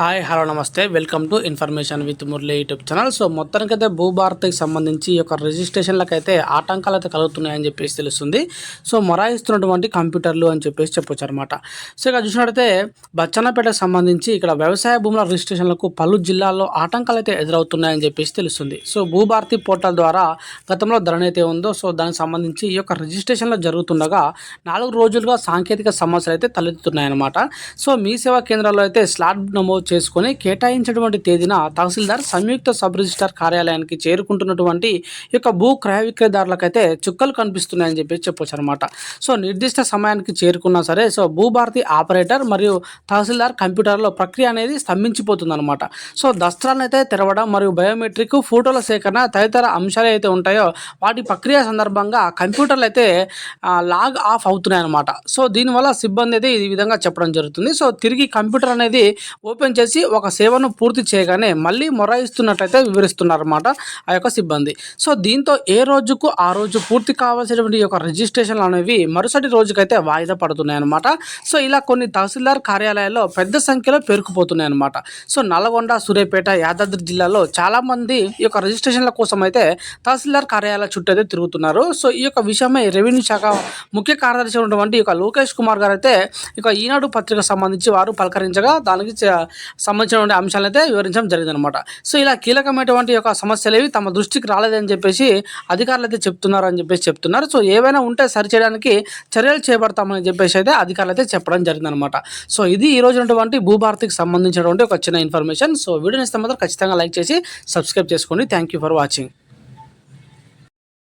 Hi hello నమస్తే. Welcome to information with Murali YouTube channel. So మొత్తానికైతే భూభారత్కి సంబంధించి ఈ యొక్క రిజిస్ట్రేషన్లకు అయితే ఆటంకాలు అయితే కలుగుతున్నాయని చెప్పేసి తెలుస్తుంది. సో మొరాయిస్తున్నటువంటి కంప్యూటర్లు అని చెప్పేసి చెప్పొచ్చు అనమాట సో ఇక్కడ చూసినట్టయితే బచ్చన్నపేటకు సంబంధించి ఇక్కడ వ్యవసాయ భూముల రిజిస్ట్రేషన్లకు పలు జిల్లాల్లో ఆటంకాలు అయితే ఎదురవుతున్నాయని చెప్పేసి తెలుస్తుంది. సో భూభారతి పోర్టల్ ద్వారా గతంలో ధరణ అయితే ఉందో సో దానికి సంబంధించి ఈ యొక్క రిజిస్ట్రేషన్లో జరుగుతుండగా నాలుగు రోజులుగా సాంకేతిక సమస్యలు అయితే తలెత్తుతున్నాయన్నమాట. సో మీ సేవా కేంద్రాల్లో అయితే స్లాట్ నమోదు చేసుకొని కేటాయించినటువంటి తేదీన తహసీల్దార్ సంయుక్త సబ్ రిజిస్టార్ కార్యాలయానికి చేరుకుంటున్నటువంటి ఈ యొక్క భూ క్రయ విక్రయదారులకైతే చుక్కలు కనిపిస్తున్నాయని చెప్పేసి చెప్పొచ్చు అనమాట సో నిర్దిష్ట సమయానికి చేరుకున్నా సరే సో భూభారతి ఆపరేటర్ మరియు తహసీల్దార్ కంప్యూటర్లో ప్రక్రియ అనేది స్తంభించిపోతుంది అనమాట సో దస్త్రాలను అయితే తెరవడం మరియు బయోమెట్రిక్ ఫోటోల సేకరణ తదితర అంశాలు అయితే ఉంటాయో వాటి ప్రక్రియ సందర్భంగా కంప్యూటర్లు అయితే లాగ్ ఆఫ్ అవుతున్నాయి అనమాట సో దీనివల్ల సిబ్బంది అయితే ఈ విధంగా చెప్పడం జరుగుతుంది. సో తిరిగి కంప్యూటర్ అనేది ఓపెన్ చేసి ఒక సేవను పూర్తి చేయగానే మళ్ళీ మొరాయిస్తున్నట్లయితే వివరిస్తున్నారన్నమాట ఆ యొక్క సిబ్బంది. సో దీంతో ఏ రోజుకు ఆ రోజు పూర్తి కావాల్సినటువంటి యొక్క రిజిస్ట్రేషన్లు అనేవి మరుసటి రోజుకైతే వాయిదా పడుతున్నాయి అనమాట సో ఇలా కొన్ని తహసీల్దార్ కార్యాలయాల్లో పెద్ద సంఖ్యలో పేరుకుపోతున్నాయి అనమాట సో నల్గొండ సూర్యాపేట యాదాద్రి జిల్లాలో చాలామంది ఈ యొక్క రిజిస్ట్రేషన్ల కోసం అయితే తహసీల్దార్ కార్యాలయాల చుట్టూ అయితే తిరుగుతున్నారు. సో ఈ యొక్క విషయమై రెవెన్యూ శాఖ ముఖ్య కార్యదర్శి ఉన్నటువంటి ఈ యొక్క లోకేష్ కుమార్ గారు అయితే ఇక ఈనాడు పత్రిక సంబంధించి వారు పలకరించగా దానికి సంబంధించినటువంటి అంశాలను అయితే వివరించడం జరిగిందనమాట సో ఇలా కీలకమైనటువంటి యొక్క సమస్యలు ఏవి తమ దృష్టికి రాలేదని చెప్పేసి అధికారులు అయితే చెప్తున్నారు అని చెప్పేసి చెప్తున్నారు. సో ఏవైనా ఉంటే సరిచేయడానికి చర్యలు చేపడతామని చెప్పేసి అయితే అధికారులు అయితే చెప్పడం జరిగిందనమాట సో ఇది ఈ రోజునటువంటి ఉన్నటువంటి భూభారతికి సంబంధించినటువంటి ఒక చిన్న ఇన్ఫర్మేషన్. సో వీడియోని ఇస్తే మాత్రం ఖచ్చితంగా లైక్ చేసి సబ్స్క్రైబ్ చేసుకోండి. Thank you for watching.